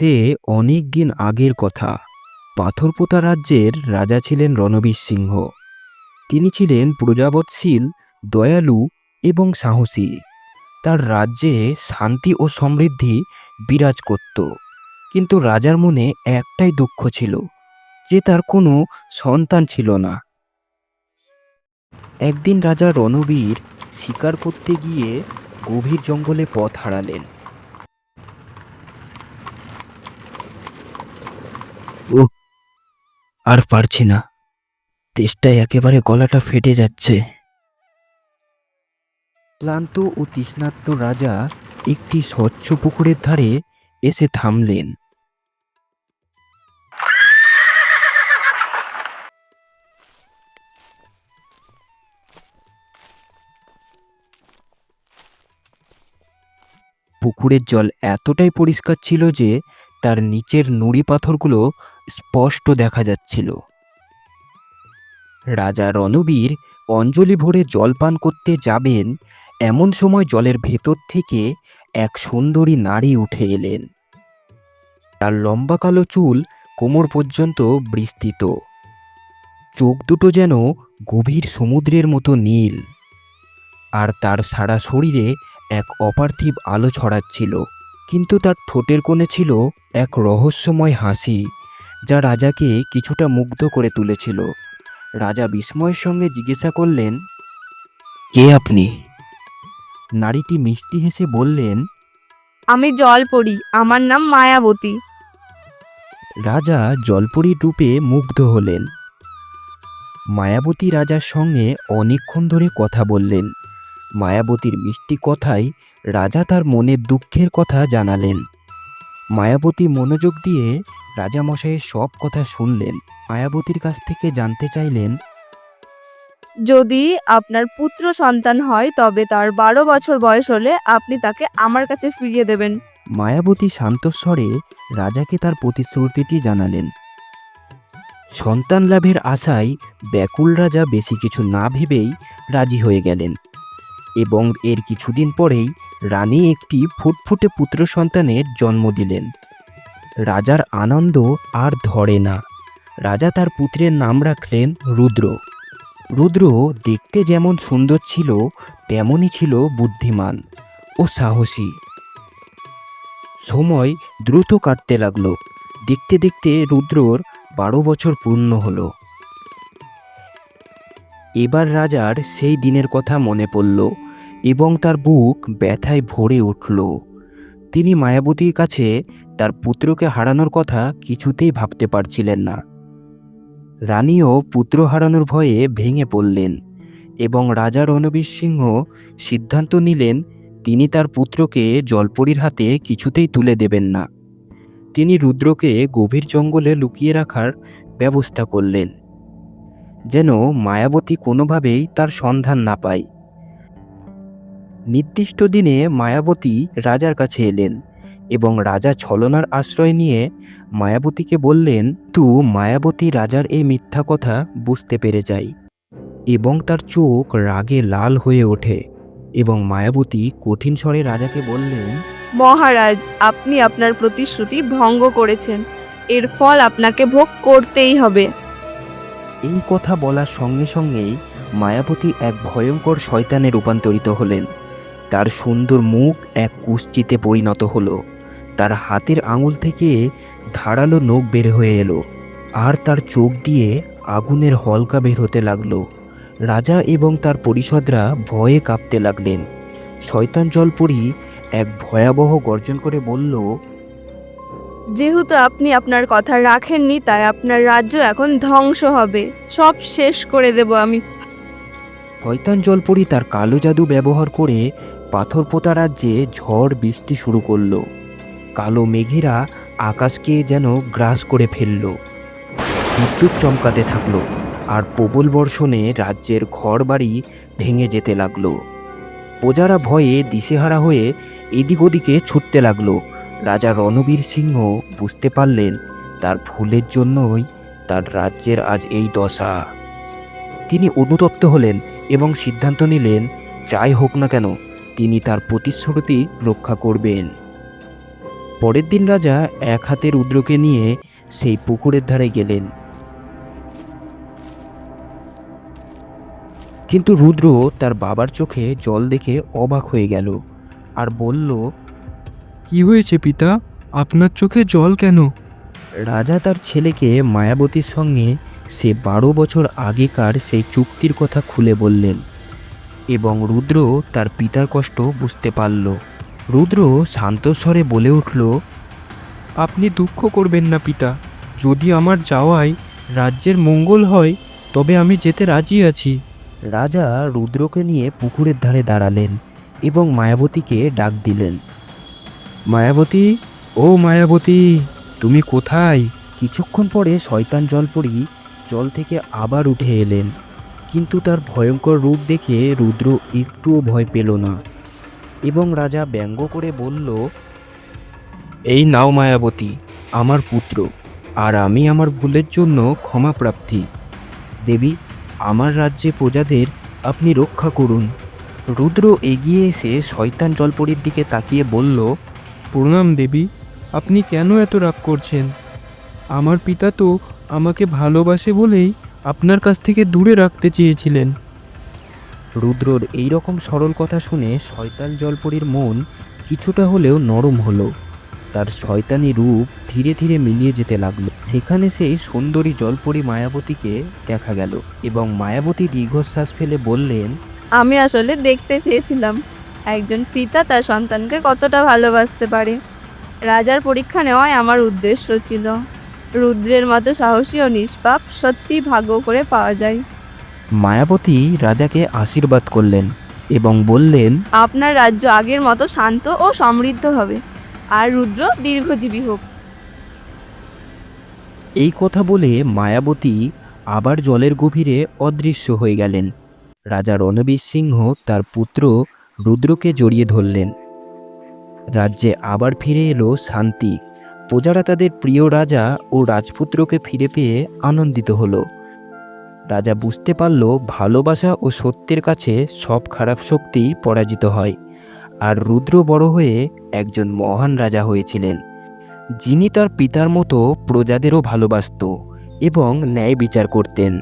সে অনেক দিন আগের কথা। পাথরপোতা রাজ্যের রাজা ছিলেন রণবীর সিংহ। তিনি ছিলেন প্রজাবৎশীল দয়ালু এবং সাহসী। তার রাজ্যে শান্তি ও সমৃদ্ধি বিরাজ করত। কিন্তু রাজার মনে একটাই দুঃখ ছিল, যে তার কোনো সন্তান ছিল না। একদিন রাজা রণবীর শিকার করতে গিয়ে গভীর জঙ্গলে পথ হারালেন ও আর পারছি না। তেষ্টায় একেবারে গলাটা ফেটে যাচ্ছে। ক্লান্ত ও তৃষ্ণার্ত রাজা একটি স্বচ্ছ পুকুরের ধারে এসে থামলেন। পুকুরের জল এতটাই পরিষ্কার ছিল যে তার নিচের নুড়ি পাথরগুলো স্পষ্ট দেখা যাচ্ছিল। রাজা রণবীর অঞ্জলি ভরে জল পান করতে যাবেন, এমন সময় জলের ভেতর থেকে এক সুন্দরী নারী উঠে এলেন। তার লম্বা কালো চুল কোমর পর্যন্ত বিস্তৃত। চোখ দুটো যেন গভীর সমুদ্রের মতো নীল। আর তার সারা শরীরে এক অপার্থিব আলো ছড়াচ্ছিল, কিন্তু তার ঠোঁটের কোণে ছিল এক রহস্যময় হাসি। যা রাজাকে কিছুটা মুগ্ধ করে তুলেছিল। রাজা বিস্ময়ের সঙ্গে জিজ্ঞাসা করলেন কে আপনি? নারীটি মিষ্টি হেসে বললেন আমি জল পড়ি আমার নাম মায়াবতী। রাজা জলপরীর রূপে মুগ্ধ হলেন। মায়াবতী রাজার সঙ্গে অনেকক্ষণ ধরে কথা বললেন। মায়াবতীর মিষ্টি কথায় রাজা তার মনের দুঃখের কথা জানালেন। মায়াবতী মনোযোগ দিয়ে রাজামশাইয়ের সব কথা শুনলেন। মায়াবতীর কাছ থেকে জানতে চাইলেন যদি আপনার পুত্র সন্তান হয় তবে তার বারো বছর বয়স হলে আপনি তাকে আমার কাছে ফিরিয়ে দেবেন। মায়াবতী শান্তস্বরে রাজাকে তার প্রতিশ্রুতিটি জানালেন সন্তান লাভের আশায় ব্যাকুল রাজা বেশি কিছু না ভেবেই রাজি হয়ে গেলেন এবং এর কিছুদিন পরেই রানী একটি ফুটফুটে পুত্র সন্তানের জন্ম দিলেন। রাজার আনন্দ আর ধরে না। রাজা তার পুত্রের নাম রাখলেন রুদ্র। রুদ্র দেখতে যেমন সুন্দর ছিল, তেমনই ছিল বুদ্ধিমান ও সাহসী। সময় দ্রুত কাটতে লাগল। দেখতে দেখতে রুদ্রর বারো বছর পূর্ণ হলো। এবার রাজার সেই দিনের কথা মনে পড়ল। এবং তার বুক ব্যথায় ভরে উঠল। তিনি মায়াবতীর কাছে তার পুত্রকে হারানোর কথা কিছুতেই ভাবতে পারছিলেন না। রানীও পুত্র হারানোর ভয়ে ভেঙে পড়লেন এবং রাজা রণবীর সিংহ সিদ্ধান্ত নিলেন তিনি তার পুত্রকে জলপরীর হাতে কিছুতেই তুলে দেবেন না। তিনি রুদ্রকে গভীর জঙ্গলে লুকিয়ে রাখার ব্যবস্থা করলেন। যেন মায়াবতী কোনোভাবেই তার সন্ধান না পায়। নির্দিষ্ট দিনে মায়াবতী রাজার কাছে এলেন এবং রাজা ছলনার আশ্রয় নিয়ে মায়াবতীকে বললেন তু মায়াবতী রাজার এই মিথ্যা কথা বুঝতে পেরে যায় এবং তার চোখ রাগে লাল হয়ে ওঠে এবং মায়াবতী কঠিন স্বরে রাজাকে বললেন মহারাজ আপনি আপনার প্রতিশ্রুতি ভঙ্গ করেছেন। এর ফল আপনাকে ভোগ করতেই হবে। এই কথা বলার সঙ্গে সঙ্গেই মায়াবতী এক ভয়ঙ্কর শয়তানে রূপান্তরিত হলেন। তার সুন্দর মুখ এক কুশ্চিতে পরিণত হলো। তার হাতের আঙুল থেকে ধারালো নখ বের হয়ে এলো আর তার চোখ দিয়ে আগুনের হলকা বের হতে লাগল। রাজা এবং তার পরিষদরা ভয়ে কাঁপতে লাগলেন। শয়তান জলপরি এক ভয়াবহ গর্জন করে বলল যেহেতু আপনি আপনার কথা রাখেননি তাই আপনার রাজ্য এখন ধ্বংস হবে। সব শেষ করে দেব আমি। শয়তান জলপরি তার কালো জাদু ব্যবহার করে পাথর পোতা রাজ্যে ঝড় বৃষ্টি শুরু করল। কালো মেঘেরা আকাশকে যেন গ্রাস করে ফেলল। বিদ্যুৎ চমকাতে থাকল, আর প্রবল বর্ষণে রাজ্যের ঘরবাড়ি ভেঙে যেতে লাগল। প্রজারা ভয়ে দিশেহারা হয়ে এদিক ওদিকে ছুটতে লাগল। রাজা রণবীর সিংহ বুঝতে পারলেন, তার ভুলের জন্যই তার রাজ্যের আজ এই দশা। তিনি অনুতপ্ত হলেন এবং সিদ্ধান্ত নিলেন, যাই হোক না কেন তিনি তার প্রতিশ্রুতি রক্ষা করবেন। পরের দিন রাজা এক হাতে রুদ্রকে নিয়ে সেই পুকুরের ধারে গেলেন। কিন্তু রুদ্র তার বাবার চোখে জল দেখে অবাক হয়ে গেল আর বলল কি হয়েছে পিতা? আপনার চোখে জল কেন? রাজা তার ছেলেকে মায়াবতীর সঙ্গে সে বারো বছর আগেকার সেই চুক্তির কথা খুলে বললেন। এবং রুদ্র তার পিতার কষ্ট বুঝতে পারল। রুদ্র শান্তস্বরে বলে উঠল আপনি দুঃখ করবেন না পিতা। যদি আমার যাওয়ায় রাজ্যের মঙ্গল হয় তবে আমি যেতে রাজি আছি। রাজা রুদ্রকে নিয়ে পুকুরের ধারে দাঁড়ালেন এবং মায়াবতীকে ডাক দিলেন মায়াবতী ও মায়াবতী তুমি কোথায়? কিছুক্ষণ পরে শয়তান জলপরি জল থেকে আবার উঠে এলেন। কিন্তু তার ভয়ঙ্কর রূপ দেখে রুদ্র একটুও ভয় পেল না। এবং রাজা ব্যঙ্গ করে বলল এই নাও মায়াবতী আমার পুত্র আর আমি আমার ভুলের জন্য ক্ষমা প্রার্থী দেবী আমার রাজ্যে প্রজাদের আপনি রক্ষা করুন। রুদ্র এগিয়ে এসে শয়তান জলপরির দিকে তাকিয়ে বলল প্রণাম দেবী আপনি কেন এত রাগ করছেন? আমার পিতা তো আমাকে ভালোবাসে বলেই আপনার কাছ থেকে দূরে রাখতে চেয়েছিলেন। রুদ্রর এই রকম সরল কথা শুনে শয়তান জলপরীর মন কিছুটা হলেও নরম হলো। তার শয়তানি রূপ ধীরে ধীরে মিলিয়ে যেতে লাগল। সেখানে সেই সুন্দরী জলপরী মায়াবতীকে দেখা গেল এবং মায়াবতী দীর্ঘশ্বাস ফেলে বললেন আমি আসলে দেখতে চেয়েছিলাম একজন পিতা তার সন্তানকে কতটা ভালোবাসতে পারে। রাজার পরীক্ষা নেওয়াই আমার উদ্দেশ্য ছিল। রুদ্রের মতো সাহসী ও নিষ্পাপ সত্যি ভাগ্য করে পাওয়া যায়। মায়াবতী রাজাকে আশীর্বাদ করলেন এবং বললেন আপনার রাজ্য আগের মতো শান্ত ও সমৃদ্ধ হবে আর রুদ্র দীর্ঘজীবী হোক। এই কথা বলে মায়াবতী আবার জলের গভীরে অদৃশ্য হয়ে গেলেন। রাজা রণবীর সিংহ তার পুত্র রুদ্রকে জড়িয়ে ধরলেন। রাজ্যে আবার ফিরে এলো শান্তি। প্রজারা তাদের প্রিয় রাজা ও রাজপুত্রকে ফিরে পেয়ে আনন্দিত হল। রাজা বুঝতে পারল ভালোবাসা ও সত্যের কাছে সব খারাপ শক্তি পরাজিত হয় আর রুদ্র বড় হয়ে একজন মহান রাজা হয়েছিলেন। যিনি তার পিতার মতো প্রজাদেরও ভালোবাসত এবং ন্যায় বিচার করতেন।